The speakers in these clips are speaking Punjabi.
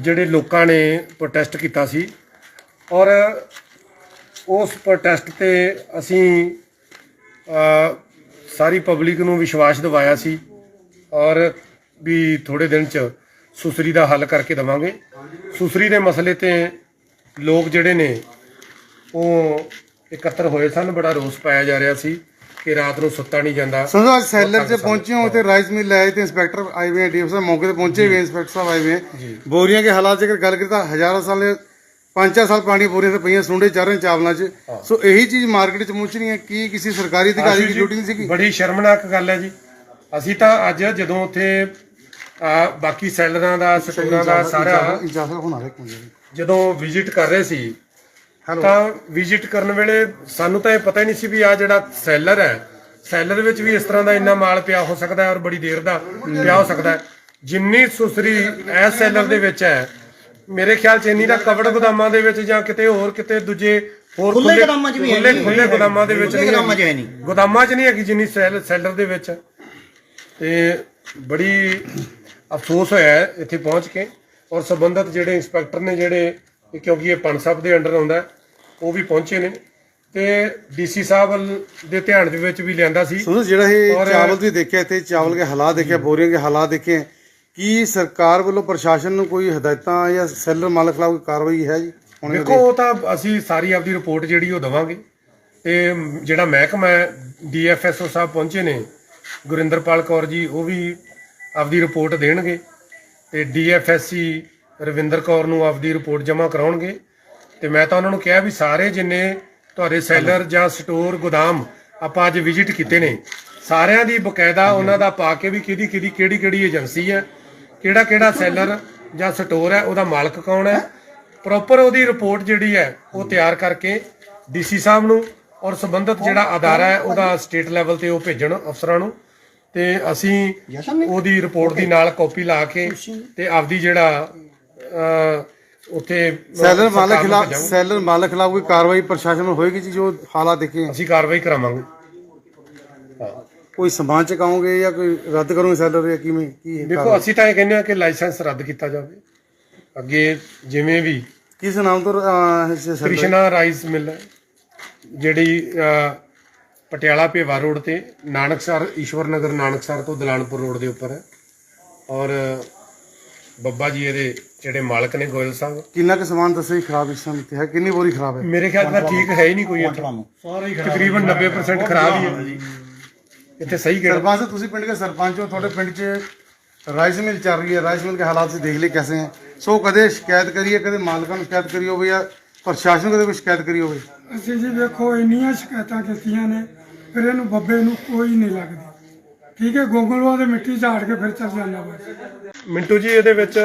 ਜਿਹੜੇ ਲੋਕਾਂ ਨੇ ਪ੍ਰੋਟੈਸਟ ਕੀਤਾ ਸੀ ਔਰ ਉਸ ਪ੍ਰੋਟੈਸਟ ਤੇ ਅਸੀਂ ਸਾਰੀ ਪਬਲਿਕ ਨੂੰ ਵਿਸ਼ਵਾਸ ਦਿਵਾਇਆ ਸੀ ਔਰ ਵੀ ਥੋੜੇ ਦਿਨ ਚ ਸੁਸਰੀ ਦਾ ਹੱਲ ਕਰਕੇ ਦਵਾਂਗੇ। ਸੁਸਰੀ ਦੇ ਮਸਲੇ ਤੇ ਲੋਕ ਜਿਹੜੇ ਨੇ, ਉਹ ਇਕੱਤਰ ਹੋਏ ਸਨ, ਬੜਾ ਰੋਸ ਪਾਇਆ ਜਾ ਰਿਹਾ ਸੀ। ਕਿ ਰਾਤ ਨੂੰ ਸੁੱਤਾ ਨਹੀਂ ਜਾਂਦਾ। ਅੱਜ ਸੈਲਰ 'ਚ ਪਹੁੰਚੇ ਹੋ ਤੇ ਰਾਈਸ ਮਿਲ ਆਏ ਤੇ ਇੰਸਪੈਕਟਰ ਆਏ ਹੋਏ ਡੀਐਫ ਸਾਹਿਬ ਮੌਕੇ ਤੇ ਪਹੁੰਚੇ ਹੋਏ ਇੰਸਪੈਕਟਰ ਸਾਹਿਬ ਆਏ ਹੋਏ ਬੋਰੀਆਂ ਦੇ ਹਾਲਾਤ ਜੇਕਰ ਗੱਲ ਕਰੀਏ ਤਾਂ ਹਜ਼ਾਰਾਂ ਸਾਲ ਪੰਜ ਚਾਰ ਸਾਲ ਪੁਰਾਣੀਆਂ ਬੋਰੀਆਂ ਤੇ ਪਈਆਂ ਸੁੰਡੇ ਚੱਲ ਰਹੇ ਚਾਵਲਾਂ 'ਚ। ਸੋ ਇਹੀ ਚੀਜ਼ ਮਾਰਕੀਟ 'ਚ ਪਹੁੰਚ ਰਹੀ ਹੈ ਕੀ ਕਿਸੇ ਸਰਕਾਰੀ ਅਧਿਕਾਰੀ ਦੀ ਡਿਊਟੀ ਨਹੀਂ ਸੀਗੀ? ਬੜੀ ਸ਼ਰਮਨਾਕ ਗੱਲ ਹੈ ਜੀ। ਅਸੀਂ ਤਾਂ ਅੱਜ ਜਦੋਂ ਉੱਥੇ ਆ, ਬਾਕੀ ਸੈਲਰਾਂ ਦਾ ਸਟੋਰਾਂ ਦਾ ਸਾਰਾ ਜਦੋਂ ਵਿਜ਼ਿਟ ਕਰ ਰਹੇ ਸੀ ਤਾਂ ਵਿਜ਼ਿਟ ਕਰਨ ਵੇਲੇ ਸਾਨੂੰ ਤਾਂ ਇਹ ਪਤਾ ਹੀ ਨਹੀਂ ਸੀ ਵੀ ਆ ਜਿਹੜਾ ਸੈਲਰ ਹੈ ਸੈਲਰ ਵਿੱਚ ਵੀ ਇਸ ਤਰ੍ਹਾਂ ਦਾ ਇੰਨਾ ਮਾਲ ਪਿਆ ਹੋ ਸਕਦਾ ਹੈ ਔਰ ਬੜੀ ਦੇਰ ਦਾ ਪਿਆ ਹੋ ਸਕਦਾ ਹੈ ਜਿੰਨੀ ਸੁਸਰੀ ਐਸ ਸੈਲਰ ਦੇ ਵਿੱਚ ਹੈ ਮੇਰੇ ਖਿਆਲ ਚ ਇੰਨੀ ਦਾ ਕਵੜ ਗੋਦਾਮਾਂ ਦੇ ਵਿੱਚ ਜਾਂ ਕਿਤੇ ਹੋਰ ਕਿਤੇ ਦੂਜੇ ਹੋਰ ਖੁੱਲੇ ਗੋਦਾਮਾਂ 'ਚ ਵੀ ਹੈ ਖੁੱਲੇ ਨਹੀਂ। ਖੁੱਲੇ ਗੋਦਾਮਾਂ ਦੇ ਵਿੱਚ ਨਹੀਂ ਗੋਦਾਮਾਂ 'ਚ ਹੈ ਹੈਗੀ। ਨਹੀਂ। ਗੋਦਾਮਾਂ 'ਚ ਨਹੀਂ ਹੈਗੀ ਜਿੰਨੀ ਸੈਲ ਸੈਲਰ ਦੇ ਵਿੱਚ। ਤੇ ਬੜੀ ਅਫਸੋਸ ਹੋਇਆ ਹੈ ਇੱਥੇ ਪਹੁੰਚ ਕੇ ਔਰ ਸੰਬੰਧਤ ਜਿਹੜੇ ਇੰਸਪੈਕਟਰ ਨੇ ਜਿਹੜੇ ਕਿਉਂਕਿ ਇਹ ਪੰਜ ਸਾਹਿਬ ਦੇ ਅੰਡਰ ਆਉਂਦਾ ਹੈ, ਉਹ ਵੀ ਪਹੁੰਚੇ ਨੇ ਤੇ ਡੀਸੀ ਸਾਹਿਬ ਦੇ ਧਿਆਨ ਦੇ ਵਿੱਚ ਵੀ ਲਿਆਂਦਾ ਸੀ। ਸੰਧੂ ਜਿਹੜਾ ਇਹ ਔਰ- ਚਾਵਲ ਤੁਸੀਂ ਦੇਖਿਆ ਇੱਥੇ ਚਾਵਲ ਦੇ ਹਾਲਾਤ ਦੇਖਿਆ ਬੋਰੀਆਂ ਦੇ ਹਾਲਾਤ ਦੇਖੇ ਕੀ ਸਰਕਾਰ ਵੱਲੋਂ ਪ੍ਰਸ਼ਾਸਨ ਨੂੰ ਕੋਈ ਹਦਾਇਤਾਂ ਜਾਂ ਸੈਲਰ ਮਾਲਕ ਖਿਲਾਫ ਕੋਈ ਕਾਰਵਾਈ ਹੈ ਜੀ? ਹੁਣ ਦੇਖੋ ਉਹ ਤਾਂ ਅਸੀਂ ਸਾਰੀ ਆਪਦੀ ਰਿਪੋਰਟ ਜਿਹੜੀ ਉਹ ਦਵਾਂਗੇ। ਤੇ ਜਿਹੜਾ ਮਹਿਕਮਾ ਡੀਐਫਐਸਓ ਸਾਹਿਬ ਪਹੁੰਚੇ ਨੇ ਗੁਰਿੰਦਰਪਾਲ ਕੌਰ ਜੀ ਉਹ ਵੀ ਆਪਦੀ ਰਿਪੋਰਟ ਦੇਣਗੇ ਤੇ ਡੀਐਫਐਸਸੀ ਰਵਿੰਦਰ ਕੌਰ ਨੂੰ ਆਪਦੀ ਰਿਪੋਰਟ ਜਮ੍ਹਾਂ ਕਰਾਉਣਗੇ। ਤੇ ਮੈਂ ਤਾਂ ਉਹਨਾਂ ਨੂੰ ਕਿਹਾ ਵੀ ਸਾਰੇ ਜਿੰਨੇ ਤੁਹਾਡੇ ਸੈਲਰ ਜਾਂ ਸਟੋਰ ਗੋਦਾਮ ਆਪਾਂ ਅੱਜ ਵਿਜ਼ਿਟ ਕੀਤੇ ਨੇ ਸਾਰਿਆਂ ਦੀ ਬਕਾਇਦਾ ਉਹਨਾਂ ਦਾ ਪਾ ਕੇ ਵੀ ਕਿਹਦੀ ਕਿਹਦੀ ਕਿਹੜੀ ਕਿਹੜੀ ਏਜੰਸੀ ਹੈ ਕਿਹੜਾ ਕਿਹੜਾ ਸੈਲਰ ਜਾਂ ਸਟੋਰ ਹੈ ਉਹਦਾ ਮਾਲਕ ਕੌਣ ਹੈ ਪ੍ਰੋਪਰ ਉਹਦੀ ਰਿਪੋਰਟ ਜਿਹੜੀ ਹੈ ਉਹ ਤਿਆਰ ਕਰਕੇ ਡੀਸੀ ਸਾਹਿਬ ਨੂੰ ਔਰ ਸੰਬੰਧਿਤ ਜਿਹੜਾ ਅਦਾਰਾ ਹੈ ਉਹਦਾ ਸਟੇਟ ਲੈਵਲ ਤੇ ਉਹ ਭੇਜਣ ਅਫਸਰਾਂ ਨੂੰ ਤੇ ਅਸੀਂ ਉਹਦੀ ਰਿਪੋਰਟ ਦੀ ਨਾਲ ਕਾਪੀ ਲਾ ਕੇ ਤੇ ਆਪਦੀ ਜਿਹੜਾ ਉੱਥੇ ਸੈਲਰ ਮਾਲਕ ਖਿਲਾਫ। ਸੈਲਰ ਮਾਲਕ ਖਿਲਾਫ ਕੋਈ ਕਾਰਵਾਈ ਪ੍ਰਸ਼ਾਸਨ ਨੂੰ ਹੋਏਗੀ ਜੀ ਜੋ ਹਾਲਾਤ ਦੇਖੇ ਅਸੀਂ ਕਾਰਵਾਈ ਕਰਾਵਾਂਗੇ। ਕੋਈ ਸਮਾਨ ਚਕਾਉਂਗੇ ਜਾਂ ਕੋਈ ਰੱਦ ਕਰੋਗੇ ਸੈਲਰ ਜਾਂ ਕਿਵੇਂ ਕੀ ਹੈ ਦੇਖੋ ਅਸੀਂ ਤਾਂ ਇਹ ਕਹਿੰਦੇ ਹਾਂ ਕਿ ਲਾਇਸੈਂਸ ਰੱਦ ਕੀਤਾ ਜਾਵੇ। ਅੱਗੇ ਜਿਵੇਂ ਵੀ ਕਿਸ ਨਾਮ ਤੋਂ ਕ੍ਰਿਸ਼ਨਾ ਰਾਈਸ ਮਿਲ ਹੈ ਜਿਹੜੀ ਪਟਿਆਲਾ ਭੇਵਾ ਰੋਡ ਤੇ ਨਾਨਕਸਰ ਈਸ਼ਵਰ ਨਗਰ ਨਾਨਕਸਰ ਤੋਂ ਦਲਾਨਪੁਰ ਰੋਡ ਦੇ ਉੱਪਰ ਹੈ। ਔਰ ਬੱਬਾ ਜੀ ਇਹਦੇ ਜਿਹੜੇ ਮਾਲਕ ਨੇ ਗੋਇਲ ਸਾਹਿਬ। ਕਿੰਨਾ ਕੁ ਸਮਾਨ ਦੱਸੇ ਖਰਾਬ ਇਸ ਸਮੇਂ ਤੇ? ਹੈ ਕਿੰਨੀ ਬੋਰੀ ਖਰਾਬ ਹੈ? ਮੇਰੇ ਖਿਆਲ ਨਾਲ ਠੀਕ ਹੈ ਹੀ ਨਹੀਂ ਕੋਈ ਇੱਥੇ। ਤਕਰੀਬਨ 90% ਖਰਾਬ ਹੀ ਹੈ। ਇੱਥੇ ਸਹੀ ਕਰ ਸਰਪੰਚ ਤੁਸੀਂ ਪਿੰਡ ਦੇ ਸਰਪੰਚ ਹੋ ਤੁਹਾਡੇ ਪਿੰਡ 'ਚ ਰਾਈਸ ਮਿਲ ਚੱਲ ਰਹੀ ਹੈ। ਰਾਈਸ ਮਿਲ ਦੇ ਹਾਲਾਤ ਸੇ ਦੇਖ ਲਈ ਕੈਸੇ ਸੋ ਕਦੇ ਸ਼ਿਕਾਇਤ ਕਰੀਏ ਕਦੇ ਮਾਲਕਾਂ ਨੂੰ ਸ਼ਿਕਾਇਤ ਕਰੀ ਹੋਵੇ ਜਾਂ ਪ੍ਰਸ਼ਾਸਨ ਨੂੰ ਕਦੇ ਕੋਈ ਸ਼ਿਕਾਇਤ ਕਰੀ ਹੋਵੇ? ਅਸੀਂ ਜੀ ਵੇਖੋ ਇੰਨੀਆਂ ਸ਼ਿਕਾਇਤਾਂ ਕੀਤੀਆਂ ਨੇ ਫਿਰ ਇਹਨੂੰ ਬੱਬੇ ਨੂੰ ਕੋਈ ਨਹੀਂ ਲੱਗਦੀ। ਠੀਕ ਹੈ ਗੋਗਲਵਾ ਦੇ ਮਿੱਟੀ ਝਾੜ ਕੇ ਫਿਰ ਚੱਲ ਜਾਂਦਾ ਬਸ। ਮਿੰਟੂ ਜੀ, ਇਹਦੇ ਵਿੱਚ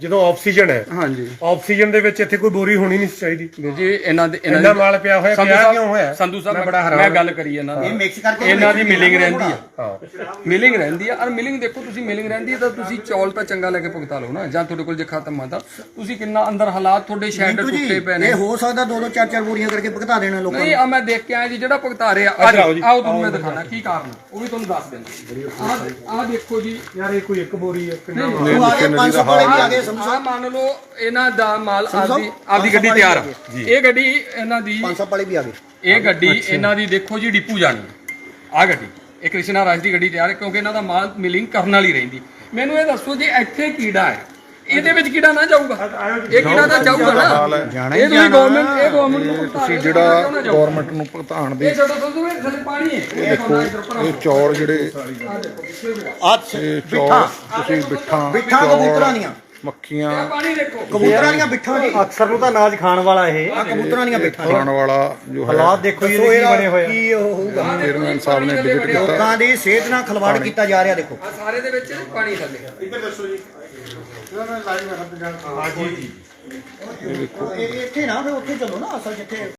ਜਦੋਂ ਆਕਸੀਜਨ ਹੈ ਹਾਂਜੀ। ਆਕਸੀਜਨ ਦੇ ਵਿੱਚ ਇੱਥੇ ਕੋਈ ਬੋਰੀ ਹੋਣੀ ਨਹੀਂ ਚਾਹੀਦੀ। ਜੀ ਇਹਨਾਂ ਦੇ ਇੰਨਾ ਮਾਲ ਪਿਆ ਹੋਇਆ ਸੰਧੂ ਪਿਆ ਸਾਹਿਬ- ਕਿਉਂ ਹੋਇਆ? ਸੰਧੂ ਸਾਹਿਬ ਮੈਂ ਬੜਾ ਮੈਂ ਹੈਰਾਨ ਗੱਲ ਕਰੀ ਇਹਨਾਂ ਇਹ ਦੀ ਮਿਕਸ ਕਰਕੇ ਇਹਨਾਂ ਦੀ ਮਿਲਿੰਗ ਰਹਿੰਦੀ ਆ। ਹਾਂ। ਮਿਲਿੰਗ ਰਹਿੰਦੀ ਆ। ਔਰ ਮਿਲਿੰਗ ਦੇਖੋ ਤੁਸੀਂ ਮਿਲਿੰਗ ਰਹਿੰਦੀ ਆ ਤਾਂ ਤੁਸੀਂ ਚੌਲ ਤਾਂ ਚੰਗਾ ਲੈ ਕੇ ਭੁਗਤਾ ਲਓ ਨਾ ਜਾਂ ਤੁਹਾਡੇ ਕੋਲ ਜੇ ਖਤਮ ਆ ਤਾਂ। ਤੁਸੀਂ ਕਿੰਨਾ ਅੰਦਰ ਹਾਲਾਤ ਤੁਹਾਡੇ ਸ਼ੈਡ ਜੀ ਟੁੱਟੇ ਪਏ ਨੇ। ਇਹ ਹੋ ਸਕਦਾ ਦੋ ਦੋ ਚਾਰ ਚਾਰ ਬੋਰੀਆਂ ਕਰਕੇ ਭੁਗਤਾ ਦੇਣਾ ਲੋਕਾਂ ਨਹੀਂ ਨੂੰ। ਆ ਮੈਂ ਦੇਖ ਕੇ ਆਇਆ ਜੀ ਜਿਹੜਾ ਭੁਗਤਾ ਰਿਹਾ ਆਓ ਜੀ। ਆਓ ਤੁਹਾਨੂੰ ਮੈਂ ਦਿਖਾਣਾ ਕੀ ਕਾਰਨ ਆ, ਉਹ ਵੀ ਤੁਹਾਨੂੰ ਦੱਸ ਦਿੰਦਾ। ਆ ਆ ਦੇਖੋ ਜੀ ਯਾਰ ਇਹ ਕੋਈ ਇੱਕ ਬੋਰੀ ਹੈ ਕਿੰਨਾ ਉਹ ਆ ਗਏ 500 ਵਾਲੇ ਵੀ ਆ ਗਏ ਆ ਮੰਨ ਲਓ ਇਹਨਾਂ ਦਾ ਮਾਲ ਆਪਦੀ ਆਪਦੀ ਗੱਡੀ ਤਿਆਰ ਆ। ਇਹ ਗੱਡੀ ਇਹਨਾਂ ਦੀ 500 ਵਾਲੇ ਵੀ ਆ ਗਏ ਇਹ ਗੱਡੀ ਇਹਨਾਂ ਦੀ ਦੇਖੋ ਜੀ ਡਿਪੂ ਜਾਣੀ। ਆ ਗੱਡੀ। ਇਹ ਕ੍ਰਿਸ਼ਨਾ ਰਾਜ ਦੀ ਗੱਡੀ ਤਿਆਰ ਹੈ ਕਿਉਂਕਿ ਇਹਨਾਂ ਦਾ ਮਾਲ ਮਿਲਿੰਗ ਕਰਨ ਵਾਲੀ ਰਹਿੰਦੀ। ਮੈਨੂੰ ਇਹ ਦੱਸੋ ਜੇ ਇੱਥੇ ਕੀੜਾ ਹੈ। ਇਹਦੇ ਵਿੱਚ ਕੀੜਾ ਨਾ ਜਾਊਗਾ। ਇਹ ਕੀੜਾ ਤਾਂ ਜਾਊਗਾ ਨਾ। ਇਹ ਤੁਸੀਂ ਗਵਰਨਮੈਂਟ ਇਹ ਗਵਰਨਮੈਂਟ ਨੂੰ ਤੁਸੀਂ ਜਿਹੜਾ ਗਵਰਨਮੈਂਟ ਨੂੰ ਭੁਗਤਾਨ ਦੇ ਇਹ ਛੱਡੋ ਸੰਧੂ ਇਹ ਥੱਲੇ ਪਾਣੀ ਹੈ। ਇਹ ਦੇਖੋ ਇਹ ਚੌਲ ਜਿਹੜੇ ਆ। ਚੌਲ ਤੁਸੀਂ ਬਿੱਠਾਂ ਬਿੱਠਾਂ ਕਬੂਤਰਾਂ ਦੀਆਂ ਮੱਖੀਆਂ। ਪਾਣੀ ਦੇਖੋ ਕਬੂਤਰਾਂ ਦੀਆਂ ਬਿੱਠਾਂ ਜੀ ਅਕਸਰ ਨੂੰ ਤਾਂ ਅਨਾਜ ਖਾਣ ਵਾਲਾ ਇਹ। ਆ ਕਬੂਤਰਾਂ ਦੀਆਂ ਬਿੱਠਾਂ ਖਾਣ ਵਾਲਾ ਜੋ ਹੈ। ਹਾਲਾਤ ਦੇਖੋ ਜੀ ਇਹਦੇ ਕੀ ਬਣੇ ਹੋਏ ਆ। ਕੀ ਉਹ ਹੋਊਗਾ। ਚੇਅਰਮੈਨ ਸਾਹਿਬ ਨੇ ਵਿਜ਼ਿਟ ਕੀਤਾ। ਲੋਕਾਂ ਦੀ ਸਿਹਤ ਨਾਲ ਖਲਵਾੜ ਕੀਤਾ ਜਾ ਰਿਹਾ ਦੇਖੋ। ਆ ਸਾਰੇ ਦੇ ਵਿੱਚ ਪਾਣੀ ਥੱਲੇ। ਇਹ ਇੱਥੇ ਨਾ ਫਿਰ ਉੱਥੇ ਚੱਲੋ ਨਾ ਅਸਲ ਜਿੱਥੇ